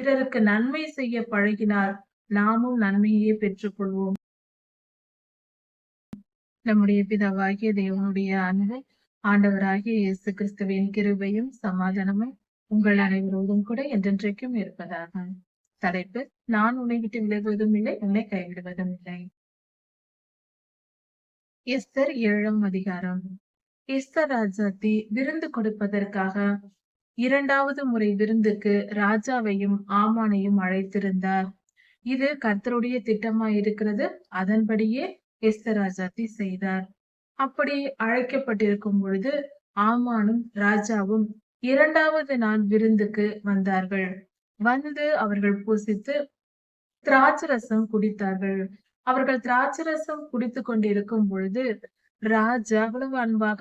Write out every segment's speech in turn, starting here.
பிறருக்கு நன்மை செய்ய பழகினால் நாமும் நன்மையே பெற்றுக்கொள்வோம். நம்முடைய பிதாவாகிய தேவனுடைய அன்பு ஆண்டவராகிய இயேசு கிறிஸ்துவின் கிருபையும் சமாதானமும் உங்கள் அனைவரோடும் கூட என்றென்றைக்கும் இருப்பதாக. தலைப்பு நான் உன்னை விட்டு விலகுவதும் இல்லை உன்னை கைவிடுவதும் இல்லை. எஸ்தர் ஏழாம் அதிகாரம். எஸ்தர் ராஜாத்தி விருந்து கொடுப்பதற்காக இரண்டாவது முறை விருந்துக்கு ராஜாவையும் ஆமானையும் அழைத்திருந்தார். இது கர்த்தருடைய திட்டமா இருக்கிறது. அதன்படியே எஸ்தராஜாத்தி செய்தார். அப்படி அழைக்கப்பட்டிருக்கும் பொழுது ஆமானும் ராஜாவும் இரண்டாவது நாள் விருந்துக்கு வந்தார்கள். வந்து அவர்கள் பூசித்து திராட்சரசம் குடித்தார்கள். அவர்கள் திராட்சரசம் குடித்து கொண்டிருக்கும் பொழுது ராஜா அவ்வளவு அன்பாக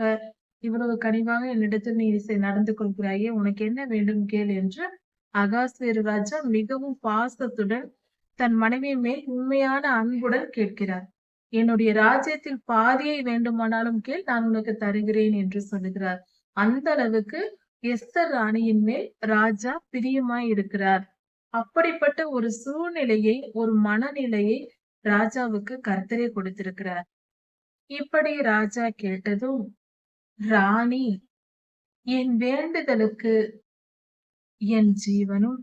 இவ்வளவு கனிவாக என்னிடத்தில் நீ நடந்து கொள்கிறாயே உனக்கு என்ன வேண்டும் கேள் என்று அகாஸ்வேரு ராஜா மிகவும் பாசத்துடன் தன் மனைவி மேல் உண்மையான அன்புடன் கேட்கிறார். என்னுடைய ராஜ்யத்தில் பாதியை வேண்டுமானாலும் கேள் நான் உனக்கு தருகிறேன் என்று சொல்லுகிறார். அந்த அளவுக்கு எஸ்தர் ராணியின் மேல் ராஜா பிரியமாய் இருக்கிறார். அப்படிப்பட்ட ஒரு சூழ்நிலையை ஒரு மனநிலையை ராஜாவுக்கு கர்த்தரே கொடுத்திருக்கிறார். இப்படி ராஜா கேட்டதும் ராணி என் வேண்டுதலுக்கு என் ஜீவனும்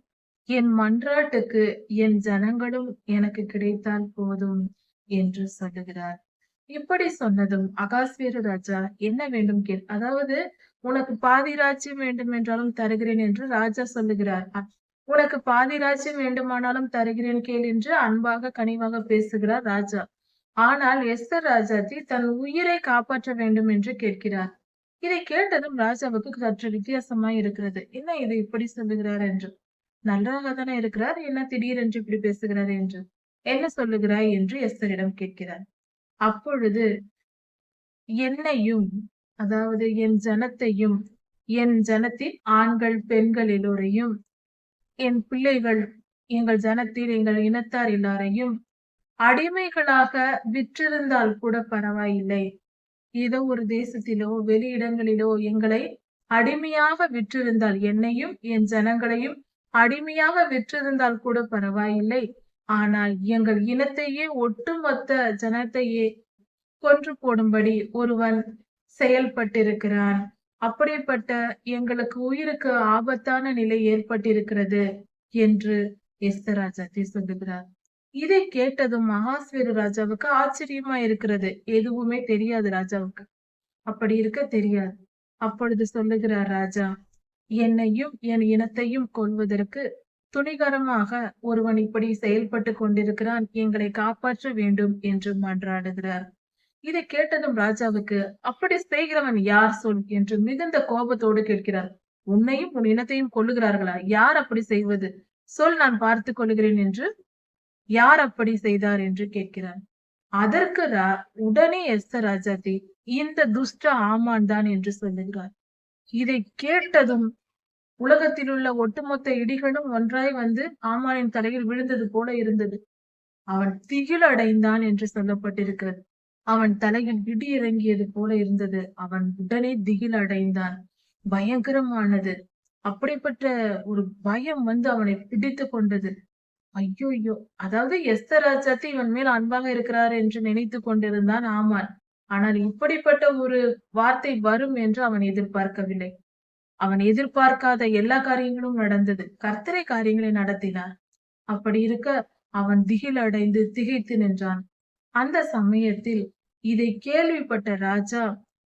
என் மன்றாட்டுக்கு என் ஜனங்களும் எனக்கு கிடைத்தால் போதும் என்று சொல்லுகிறார். இப்படி சொன்னதும் அகாஸ்வீர ராஜா என்ன வேண்டும் கேள் அதாவது உனக்கு பாதி ராஜ்யம் வேண்டும் என்றாலும் தருகிறேன் என்று ராஜா சொல்லுகிறார். உனக்கு பாதி ராஜ்யம் வேண்டுமானாலும் தருகிறேன் கேள் என்று அன்பாக கனிவாக பேசுகிறார் ராஜா. ஆனால் எஸ்தர் ராஜாஜி தன் உயிரை காப்பாற்ற வேண்டும் என்று கேட்கிறார். இதை கேட்டதும் ராஜாவுக்கு சற்று வித்தியாசமாய் இருக்கிறது. என்ன இது இப்படி சொல்லுகிறார் என்று? நன்றாக தானே இருக்கிறார். என்ன திடீரென்று இப்படி பேசுகிறார் என்று? என்ன சொல்லுகிறாய் என்று எஸ்தரிடம் கேட்கிறார். அப்பொழுது என்னையும் அதாவது என் ஜனத்தையும் என் ஜனத்தின் ஆண்கள் பெண்கள் எல்லோரையும் என் பிள்ளைகள் எங்கள் ஜனத்தில் எங்கள் இனத்தார் எல்லாரையும் அடிமைகளாக விற்றிருந்தால் கூட பரவாயில்லை. ஏதோ ஒரு தேசத்திலோ வெளியிடங்களிலோ எங்களை அடிமையாக விற்றிருந்தால் என்னையும் என் ஜனங்களையும் அடிமையாக விற்றிருந்தால் கூட பரவாயில்லை. ஆனால் எங்கள் இனத்தையே ஒட்டுமொத்த ஜனத்தையே கொன்று போடும்படி ஒருவன் செயல்பட்டிருக்கிறான். அப்படிப்பட்ட எங்களுக்கு உயிருக்கு ஆபத்தான நிலை ஏற்பட்டிருக்கிறது என்று எஸ்தராஜாத்தி சொல்லுகிறார் இதை கேட்டதும் மகாஸ்வேரு ராஜாவுக்கு ஆச்சரியமா இருக்கிறது. எதுவுமே தெரியாது ராஜாவுக்கு. அப்படி இருக்க தெரியாது. அப்பொழுது சொல்லுகிறார் ராஜா என்னையும் என் இனத்தையும் கொள்வதற்கு துணிகரமாக ஒருவன் இப்படி செயல்பட்டு கொண்டிருக்கிறான் எங்களை காப்பாற்ற வேண்டும் என்று மன்றாடுகிறார். இதை கேட்டதும் ராஜாவுக்கு அப்படி செய்கிறவன் யார் சொல்? என்று மிகுந்த கோபத்தோடு கேட்கிறார். உன்னையும் உன் இனத்தையும் கொள்ளுகிறார்களா யார் அப்படி செய்வது? சொல் நான் பார்த்து கொள்கிறேன் என்று யார் அப்படி செய்தார் என்று கேட்கிறார் அதற்கு உடனே எஸ்த ராஜாதி இந்த துஷ்ட ஆமான் தான் என்று சொல்லுகிறார். இதை கேட்டதும் உலகத்தில் உள்ள ஒட்டுமொத்த இடிகளும் ஒன்றாய் வந்து ஆமானின் தலையில் விழுந்தது போல இருந்தது. அவன் திகில் அடைந்தான் என்று சொல்லப்பட்டிருக்கிறது. அவன் தலையில் இடி இறங்கியது போல இருந்தது. அவன் உடனே திகில் அடைந்தான் பயங்கரமானது. அப்படிப்பட்ட ஒரு பயம் வந்து அவனை பிடித்து கொண்டது. ஐயோயோ அதாவது எஸ்தர் ராஜாத்தி இவன் மேல் அன்பாக இருக்கிறார் என்று நினைத்து கொண்டிருந்தான் ஆமான். ஆனால் இப்படிப்பட்ட ஒரு வார்த்தை வரும் என்று அவன் எதிர்பார்க்கவில்லை. அவன் எதிர்பார்க்காத எல்லா காரியங்களும் நடந்தது. கர்த்தரை காரியங்களை நடத்தினார். அப்படி இருக்க அவன் திகில் அடைந்து திகைத்து நின்றான். அந்த சமயத்தில் இதை கேள்விப்பட்ட ராஜா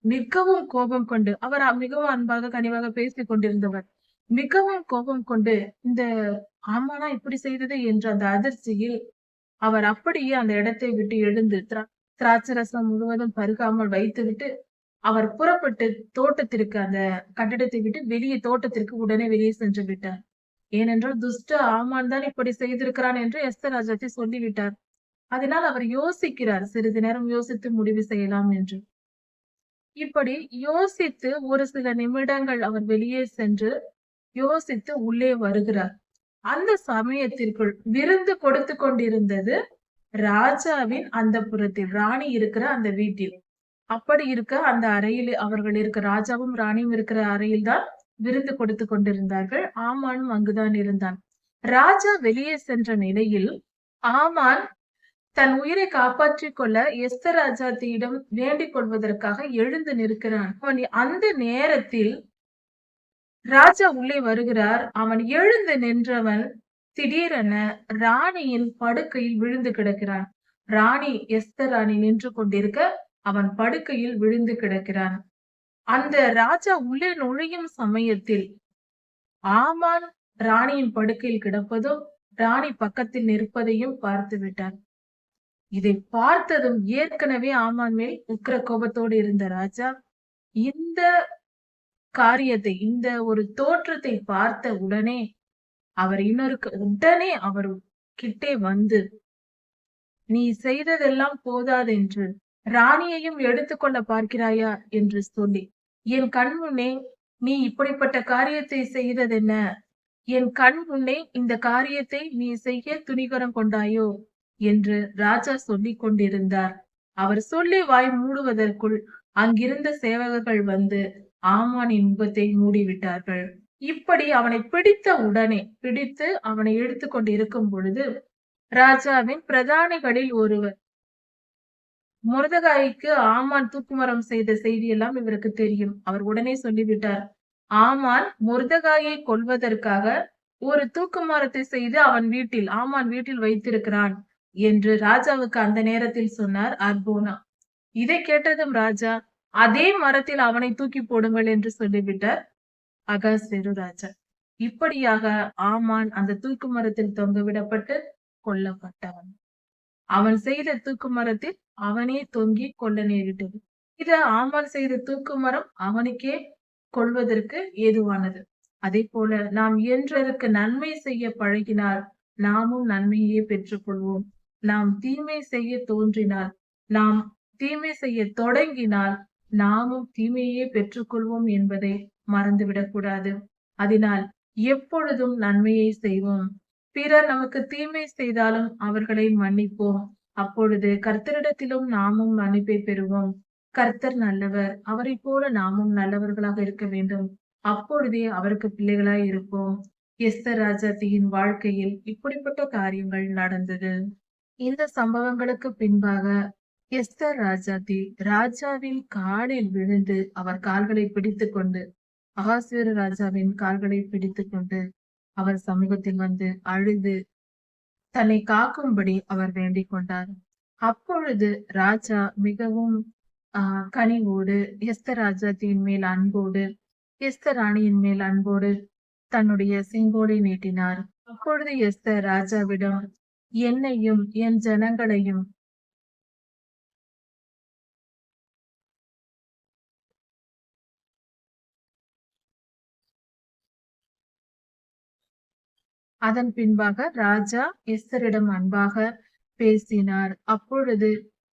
மிகவும் கோபம் கொண்டு அவர் மிகவும் அன்பாக கனிவாக பேசிக் கொண்டிருந்தவர். மிகவும் கோபம் கொண்டு இந்த ஆமானா இப்படி செய்தது என்ற அந்த அதிர்ச்சியில் அவர் அப்படியே அந்த இடத்தை விட்டு எழுந்து திராட்சரசம் முழுவதும் பருகாமல் வைத்துவிட்டு அவர் புறப்பட்டு தோட்டத்திற்கு அந்த கட்டிடத்தை விட்டு வெளியே தோட்டத்திற்கு உடனே வெளியே சென்று விட்டார். ஏனென்றால் துஷ்ட ஆமான் தான் இப்படி செய்திருக்கிறான் என்று எஸ்தர் சொல்லிவிட்டார். அதனால் அவர் யோசிக்கிறார் சிறிது நேரம் யோசித்து முடிவு செய்யலாம் என்று. இப்படி யோசித்து ஒரு சில நிமிடங்கள் அவர் வெளியே சென்று யோசித்து உள்ளே வருகிறார். அந்த சமயத்திற்குள் விருந்து கொடுத்து கொண்டிருந்தது ராஜாவின் அந்த புறத்தில். ராணி இருக்கிற அந்த வீட்டில். அப்படி இருக்க அந்த அறையில் அவர்கள் இருக்க ராஜாவும் ராணியும் இருக்கிற அறையில் தான் விருந்து கொடுத்து கொண்டிருந்தார்கள். ஆமானும் அங்குதான் இருந்தான். ராஜா வெளியே சென்ற நிலையில் ஆமான் தன் உயிரை காப்பாற்றிக் கொள்ள எஸ்தர் ராஜாத்தியிடம் வேண்டிக் கொள்வதற்காக எழுந்து நிற்கிறான். அந்த நேரத்தில் ராஜா உள்ளே வருகிறார். அவன் எழுந்து நின்றவன் திடீரென ராணியின் படுக்கையில் விழுந்து கிடக்கிறான். ராணி எஸ்தர் ராணி நின்று கொண்டிருக்க அவன் படுக்கையில் விழுந்து கிடக்கிறான். அந்த ராஜா உள்ளே நுழையும் சமயத்தில் ஆமான் ராணியின் படுக்கையில் கிடப்பதும் ராணி பக்கத்தில் நிற்பதையும் பார்த்து விட்டார் இதை பார்த்ததும் ஏற்கனவே ஆமான் மேல் உக்கிர கோபத்தோடு இருந்த ராஜா இந்த காரியத்தை இந்த ஒரு தோற்றத்தை பார்த்த உடனே அவர் இன்னொருக்கு உடனே அவர் கிட்டே வந்து நீ செய்ததெல்லாம் போதாதென்று ராணியையும் எடுத்துக்கொள்ள பார்க்கிறாயா? என்று சொல்லி என் கண் முன்னே நீ இப்படிப்பட்ட காரியத்தை செய்ததென்ன? என் கண் முன்னே இந்த காரியத்தை நீ செய்ய துணிகரம் கொண்டாயோ? என்று ராஜா சொல்லிக் கொண்டிருந்தார். அவர் சொல்லி வாய் மூடுவதற்குள் அங்கிருந்த சேவகர்கள் வந்து ஆமானின் முகத்தை மூடிவிட்டார்கள். இப்படி அவனை பிடித்த உடனே பிடித்து அவனை எடுத்துக்கொண்டு இருக்கும் பொழுது ராஜாவின் பிரதானிகளில் ஒருவர். முருதகாய்க்கு ஆமான் தூக்குமரம் செய்த செய்தி எல்லாம் இவருக்கு தெரியும். அவர் உடனே சொல்லிவிட்டார் ஆமான் முருதகாயை கொல்வதற்காக ஒரு தூக்குமரத்தை செய்து அவன் வீட்டில் ஆமான் வீட்டில் வைத்திருக்கிறான் என்று ராஜாவுக்கு அந்த நேரத்தில் சொன்னார் அர்போனா. இதை கேட்டதும் ராஜா அதே மரத்தில் அவனை தூக்கி போடுங்கள் என்று சொல்லிவிட்டார் அகாசெரு ராஜா. இப்படியாக ஆமான் அந்த தூக்கு மரத்தில் தொங்கவிடப்பட்டு கொல்லப்பட்டவன். அவன் செய்த தூக்கு மரத்தில் அவனே தொங்கி கொல்ல நேரிட்டது. இது ஆமான் செய்த தூக்கு மரம் அவனுக்கே கொள்வதற்கு ஏதுவானது. அதே போல நாம் இயன்றதற்கு நன்மை செய்ய பழகினால் நாமும் நன்மையே பெற்றுக்கொள்வோம். நாம் தீமை செய்ய தோன்றினால் நாம் தீமை செய்ய தொடங்கினால் நாமும் தீமையே பெற்றுக்கொள்வோம் என்பதை மறந்துவிடக்கூடாது அதனால் எப்பொழுதும் நன்மையை செய்வோம். பிறர் நமக்கு தீமை செய்தாலும் அவர்களை மன்னிப்போம். அப்பொழுது கர்த்தரிடத்திலும் நாமும் மன்னிப்பை பெறுவோம். கர்த்தர் நல்லவர் அவரை போல நாமும் நல்லவர்களாக இருக்க வேண்டும். அப்பொழுதே அவருக்கு பிள்ளைகளாய் இருப்போம். எஸ்தர் ராஜாத்தியின் வாழ்க்கையில் இப்படிப்பட்ட காரியங்கள் நடந்தது. இந்த சம்பவங்களுக்கு பின்பாக எஸ்தர் ராஜாத்தி ராஜாவின் காலில் விழுந்து அவர் கால்களை பிடித்து கொண்டு அகாஸ்வேரு ராஜாவின் கால்களை பிடித்து கொண்டு அவர் சமூகத்தில் வந்து அழுது தன்னை காக்கும்படி அவர் வேண்டிக் கொண்டார். அப்பொழுது ராஜா மிகவும் ஆஹ் கனிவோடு எஸ்தர் ராஜாத்தியின் மேல் அன்போடு எஸ்தர் ராணியின் மேல் அன்போடு தன்னுடைய செங்கோலை நீட்டினார். அப்பொழுது எஸ்தர் ராஜாவிடம் என்னையும் என் ஜனங்களையும் அதன் பின்பாக ராஜா எஸ்தரிடம் அன்பாக பேசினார். அப்பொழுது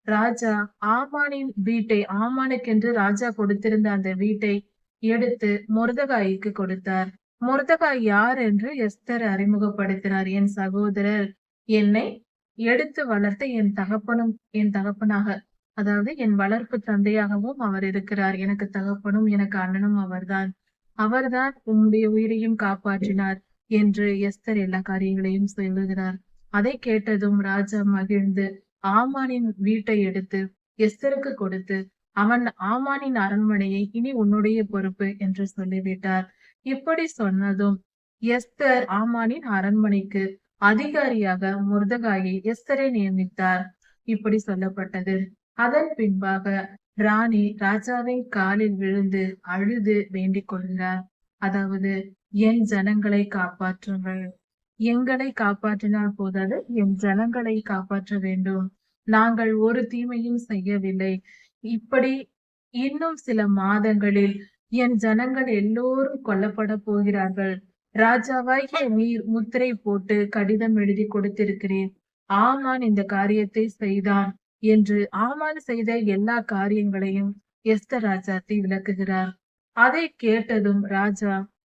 ராஜா ஆமானின் வீட்டை ஆமானுக்கென்று ராஜா கொடுத்திருந்த அந்த வீட்டை எடுத்து முருதகாய்க்கு கொடுத்தார். முருதகாய் யார் என்று எஸ்தர் அறிமுகப்படுத்தினார். என் சகோதரர் என்னை எடுத்து வளர்த்த என் தகப்பனும் என் தகப்பனாக அதாவது என் வளர்ப்பு தந்தையாகவும் அவர் இருக்கிறார். எனக்கு தகப்பனும் எனக்கு அண்ணனும் அவர்தான். அவர்தான் உன்னுடைய உயிரையும் காப்பாற்றினார். என்று எஸ்தர் எல்லா காரியங்களையும் சொல்லுகிறார். அதை கேட்டதும் ராஜா மகிழ்ந்து ஆமானின் வீட்டை எடுத்து எஸ்தருக்கு கொடுத்து அவன் ஆமானின் அரண்மனையை இனி உன்னுடைய பொறுப்பு என்று சொல்லிவிட்டார். இப்படி சொன்னதும் எஸ்தர் ஆமானின் அரண்மனைக்கு அதிகாரியாக முருதகாயை எஸ்தரை நியமித்தார். இப்படி சொல்லப்பட்டது. அதன் பின்பாக ராணி ராஜாவின் காலில் விழுந்து அழுது வேண்டிக் கொள்கிறார் அதாவது என் ஜனங்களை காப்பாற்றுங்கள். எங்களை காப்பாற்றினால் போதாது என் ஜனங்களை காப்பாற்ற வேண்டும். நாங்கள் ஒரு தீமையும் செய்யவில்லை. இப்படி இன்னும் சில மாதங்களில் என் ஜனங்கள் எல்லோரும் கொல்லப்பட போகிறார்கள். ராஜாவாகிய நீர் முத்திரை போட்டு கடிதம் எழுதி கொடுத்திருக்கிறேன். ஆமான் இந்த காரியத்தை செய்தான் என்று ஆமான் செய்த எல்லா காரியங்களையும் எஸ்தராஜாத்தை விளக்குகிறார். அதை கேட்டதும் ராஜா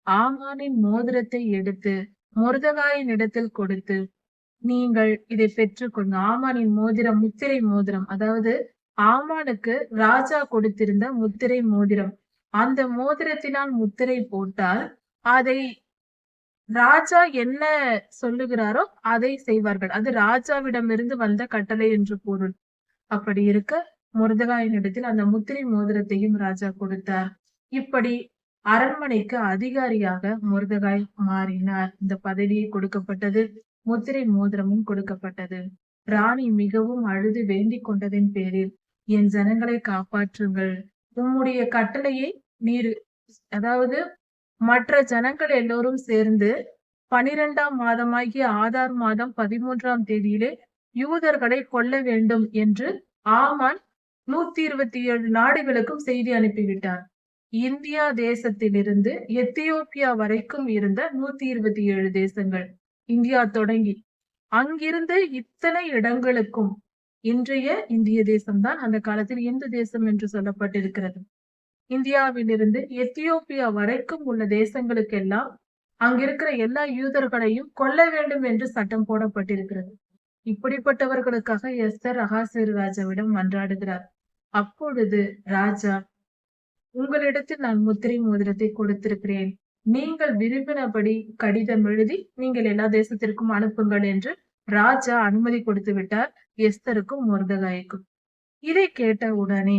ஆமானின் மோதிரத்தை எடுத்து முருதகாயின் இடத்தில் கொடுத்து நீங்கள் இதை பெற்றுக்கொண்டு ஆமானின் மோதிரம் முத்திரை மோதிரம் அதாவது ஆமானுக்கு ராஜா கொடுத்திருந்த முத்திரை மோதிரம். அந்த மோதிரத்தினால் முத்திரை போட்டால் அதை ராஜா என்ன சொல்லுகிறாரோ அதை செய்வார்கள். அது ராஜாவிடமிருந்து வந்த கட்டளை என்று பொருள். அப்படி இருக்க முருதகாயின் இடத்தில் அந்த முத்திரை மோதிரத்தையும் ராஜா கொடுத்தார். இப்படி அரண்மனைக்கு அதிகாரியாக முருதகாய் மாறினார். இந்த பதவியை கொடுக்கப்பட்டது முத்திரை மோதிரமும் கொடுக்கப்பட்டது. ராணி மிகவும் அழுது வேண்டிக் கொண்டதின் பேரில் என் ஜனங்களை காப்பாற்றுங்கள். உம்முடைய கட்டளையை நீர் அதாவது மற்ற ஜனங்கள் எல்லோரும் சேர்ந்து பனிரெண்டாம் மாதமாகிய ஆதார் மாதம் பதிமூன்றாம் தேதியிலே யூதர்களை கொல்ல வேண்டும் என்று ஆமான் நூத்தி இருபத்தி ஏழு நாடுகளுக்கும் செய்தி அனுப்பிவிட்டார். இந்தியா தேசத்திலிருந்து எத்தியோப்பியா வரைக்கும் இருந்த நூத்தி இருபத்தி ஏழு தேசங்கள். இந்தியா தொடங்கி. அங்கிருந்து இத்தனை இடங்களுக்கும் இன்றைய இந்திய தேசம்தான் அந்த காலத்தில் இந்து தேசம் என்று சொல்லப்பட்டிருக்கிறது. இந்தியாவிலிருந்து எத்தியோப்பியா வரைக்கும் உள்ள தேசங்களுக்கெல்லாம் அங்கிருக்கிற எல்லா யூதர்களையும் கொல்ல வேண்டும் என்று சட்டம் போடப்பட்டிருக்கிறது. இப்படிப்பட்டவர்களுக்காக எஸ்தர் அகாசிர் ராஜாவிடம் மன்றாடுகிறார். அப்பொழுது ராஜா உங்களிடத்தில் நான் முத்திரை மோதிரத்தை கொடுத்திருக்கிறேன். நீங்கள் விரும்பினபடி கடிதம் எழுதி நீங்கள் எல்லா தேசத்திற்கும் அனுப்புங்கள் என்று ராஜா அனுமதி கொடுத்து விட்டார் எஸ்தருக்கும் முருதகாய்க்கும். இதை கேட்ட உடனே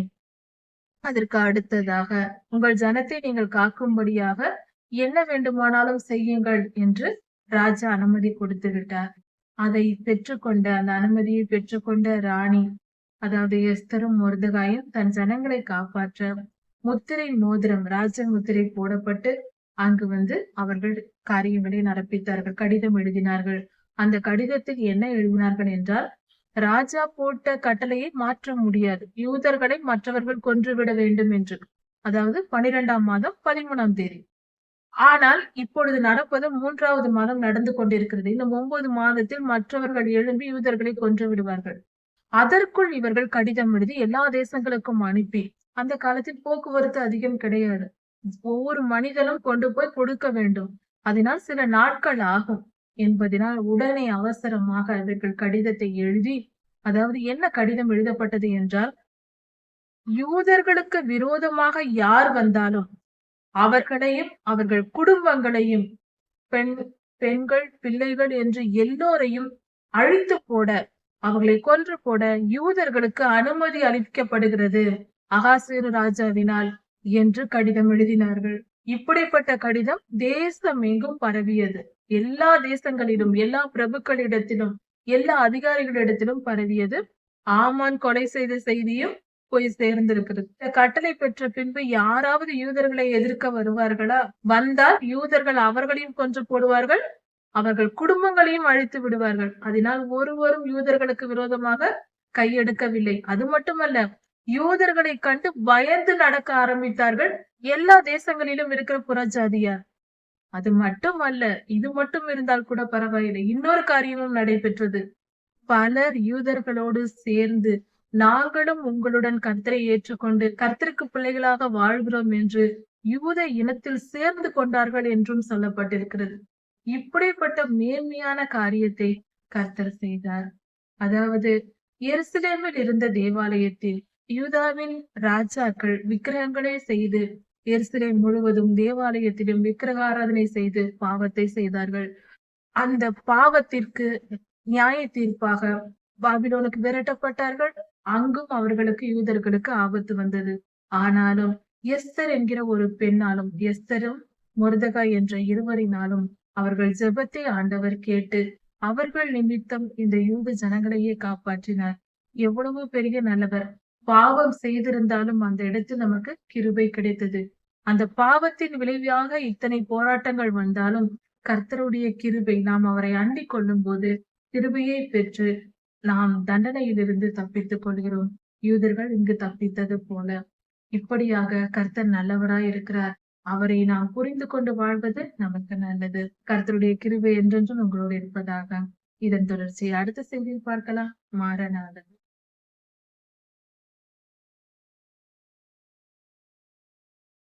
அதற்கு அடுத்ததாக உங்கள் ஜனத்தை நீங்கள் காக்கும்படியாக என்ன வேண்டுமானாலும் செய்யுங்கள் என்று ராஜா அனுமதி கொடுத்து விட்டார் அதை பெற்றுக்கொண்ட அந்த அனுமதியை பெற்றுக்கொண்ட ராணி அதாவது எஸ்தரும் முருதகாயும் தன் ஜனங்களை காப்பாற்ற முத்திரை மோதிரம் ராஜ முத்திரை போடப்பட்டு அங்கு வந்து அவர்கள் காரியங்களை நடப்பித்தார்கள் கடிதம் எழுதினார்கள். அந்த கடிதத்தில் என்ன எழுதினார்கள் என்றால் ராஜா போட்ட கட்டளையை மாற்ற முடியாது யூதர்களை மற்றவர்கள் கொன்றுவிட வேண்டும் என்று. அதாவது பனிரெண்டாம் மாதம் பதிமூணாம் தேதி. ஆனால் இப்பொழுது நடப்பது மூன்றாவது மாதம் நடந்து கொண்டிருக்கிறது. இந்த ஒன்பது மாதத்தில் மற்றவர்கள் எழும்பி யூதர்களை கொன்று விடுவார்கள். அதற்குள் இவர்கள் கடிதம் எழுதி எல்லா தேசங்களுக்கும் அனுப்பி அந்த காலத்தில் போக்குவரத்து அதிகம் கிடையாது. ஒவ்வொரு மனிதனும் கொண்டு போய் கொடுக்க வேண்டும். அதனால் சில நாட்கள் ஆகும். என்பதனால் உடனே அவசரமாக அவர்கள் கடிதத்தை எழுதி அதாவது என்ன கடிதம் எழுதப்பட்டது என்றால் யூதர்களுக்கு விரோதமாக யார் வந்தாலும் அவர்களையும் அவர்கள் குடும்பங்களையும் பெண் பெண்கள் பிள்ளைகள் என்று எல்லோரையும் அழித்து போட அவர்களை கொன்று போட யூதர்களுக்கு அனுமதி அளிக்கப்படுகிறது. அகாசேரு ராஜாவினால் என்று கடிதம் எழுதினார்கள். இப்படிப்பட்ட கடிதம் தேசம் எங்கும் பரவியது. எல்லா தேசங்களிலும் எல்லா பிரபுக்களிடத்திலும் எல்லா அதிகாரிகளிடத்திலும் பரவியது. ஆமான் கொலை செய்த செய்தியும் போய் சேர்ந்திருக்கிறது. இந்த கட்டளை பெற்ற பின்பு யாராவது யூதர்களை எதிர்க்க வருவார்களா? வந்தால் யூதர்கள் அவர்களையும் கொன்று போடுவார்கள் அவர்கள் குடும்பங்களையும் அழித்து விடுவார்கள். அதனால் ஒருவரும் யூதர்களுக்கு விரோதமாக கையெடுக்கவில்லை. அது மட்டுமல்ல யூதர்களை கண்டு பயந்து நடக்க ஆரம்பித்தார்கள். எல்லா தேசங்களிலும் இருக்கிற புறஜாதியார். அது மட்டும் அல்ல இது மட்டும் இருந்தால் கூட பரவாயில்லை. இன்னொரு காரியமும் நடைபெற்றது. பலர் யூதர்களோடு சேர்ந்து நாங்களும் உங்களுடன் கர்த்தரை ஏற்றுக்கொண்டு கர்த்தருக்கு பிள்ளைகளாக வாழ்கிறோம் என்று யூத இனத்தில் சேர்ந்து கொண்டார்கள் என்றும் சொல்லப்பட்டிருக்கிறது. இப்படிப்பட்ட மேன்மையான காரியத்தை கர்த்தர் செய்தார். அதாவது எருசலேமில் இருந்த தேவாலயத்தில் யூதாவின் ராஜாக்கள் விக்கிரகங்களை செய்து எருசலேம் முழுவதும் தேவாலயத்திலும் விக்கிரக ஆராதனை செய்து பாவத்தை செய்தார்கள். அந்த பாவத்திற்கு நியாய தீர்ப்பாக பாபிலோனுக்கு விரட்டப்பட்டார்கள். அங்கும் அவர்களுக்கு யூதர்களுக்கு ஆபத்து வந்தது. ஆனாலும் எஸ்தர் என்கிற ஒரு பெண்ணாலும் எஸ்தரும் முருதகா என்ற இருவரினாலும் அவர்கள் ஜெபத்தை ஆண்டவர் கேட்டு அவர்கள் நிமித்தம் இந்த யூத ஜனங்களையே காப்பாற்றினார். எவ்வளவு பெரிய நல்லவர். பாவம் செய்திருந்தாலும் அந்த இடத்தில் நமக்கு கிருபை கிடைத்தது. அந்த பாவத்தின் விளைவாக இத்தனை போராட்டங்கள் வந்தாலும் கர்த்தருடைய கிருபை நாம் அவரை அண்டிக் கொள்ளும் போது கிருபையை பெற்று நாம் தண்டனையிலிருந்து தப்பித்துக் கொள்கிறோம். யூதர்கள் இங்கு தப்பித்தது போல. இப்படியாக கர்த்தர் நல்லவராய் இருக்கிறார். அவரை நாம் புரிந்து கொண்டு வாழ்வது நமக்கு நல்லது. கர்த்தருடைய கிருபை என்றென்றும் உங்களோடு இருப்பதாக. இதன் தொடர்ச்சியை அடுத்த செய்தியில் பார்க்கலாம். மாறநாதன்